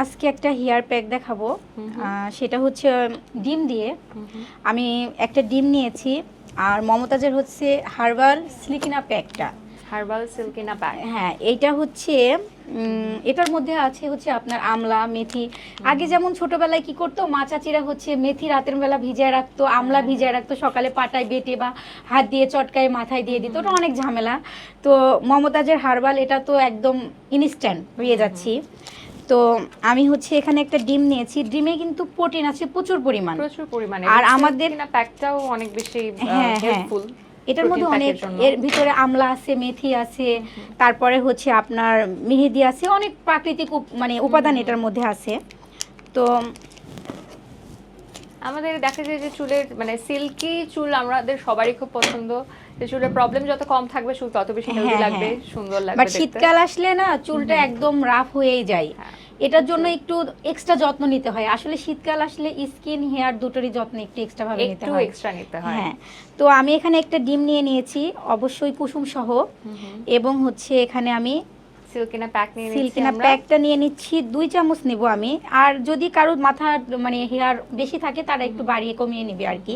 আজকে একটা hair pack দেখাবো। সেটা হচ্ছে ডিম দিয়ে। আমি একটা ডিম নিয়েছি আর মমতাজের হচ্ছে হার্বাল সিলিকিনা প্যাকটা। হার্বাল সিল্কিনা প্যাক। হ্যাঁ এটা হচ্ছে এটার মধ্যে আছে হচ্ছে আপনার আমলা মেথি। আগে যেমন ছোটবেলায় কি করতো মা চাচিরা হচ্ছে মেথি রাতের বেলা ভিজায় রাখতো আমলা ভিজায় রাখতো সকালে পাটায় বেটে বা হাত দিয়ে চটকায় মাথায় দিয়ে দিত ওটা অনেক ঝামেলা। তো মমতাজের হার্বাল এটা তো একদম ইনস্ট্যান্ট পেয়ে যাচ্ছি। তো আমি হচ্ছে এখানে একটা ডিম নিয়েছি। ডিমে কিন্তু প্রোটিন আছে প্রচুর পরিমাণ। প্রচুর পরিমাণে। আর আমাদের- প্যাকটাও অনেক বেশি হ্যাঁ, হ্যাঁ। হেল্পফুল এটার মধ্যে অনেক এর ভিতরে আমলা আছে মেথি আছে তারপরে হচ্ছে আপনার মেহেদি আছে অনেক প্রাকৃতিক মানে উপাদান এটার মধ্যে আছে। তো আমাদের দেখা যায় যে চুলের মানে সিল্কি চুল আমাদের সবারই খুব পছন্দ। যে চুলের প্রবলেম যত কম থাকবে চুল তত বেশি হেলদি হ্যাঁ, লাগবে হ্যাঁ। সুন্দর লাগবে বাট শীতকাল আসলে না চুলটা একদম রাফ হয়েই যায়। হ্যাঁ। এটার জন্য একটু এক্সট্রা যত্ন নিতে হয়। আসলে শীতকাল আসলে স্কিন হেয়ার দুটোরই যত্ন একটু এক্সট্রা ভাবে নিতে হয়। এক্সট্রা নিতে হয়। হ্যাঁ। তো আমি এখানে একটা ডিম নিয়ে নিয়েছি অবশ্যই কুসুম সহ। এবং হচ্ছে এখানে আমি সিল্কিনা প্যাক নিয়ে সিল্কিনা প্যাকটা নিয়ে নিচ্ছি দুই চামচ নেব আমি। আর যদি কারোর মাথা মানে হেয়ার বেশি থাকে তারা একটু বাড়িয়ে কমিয়ে নেবে আর কি।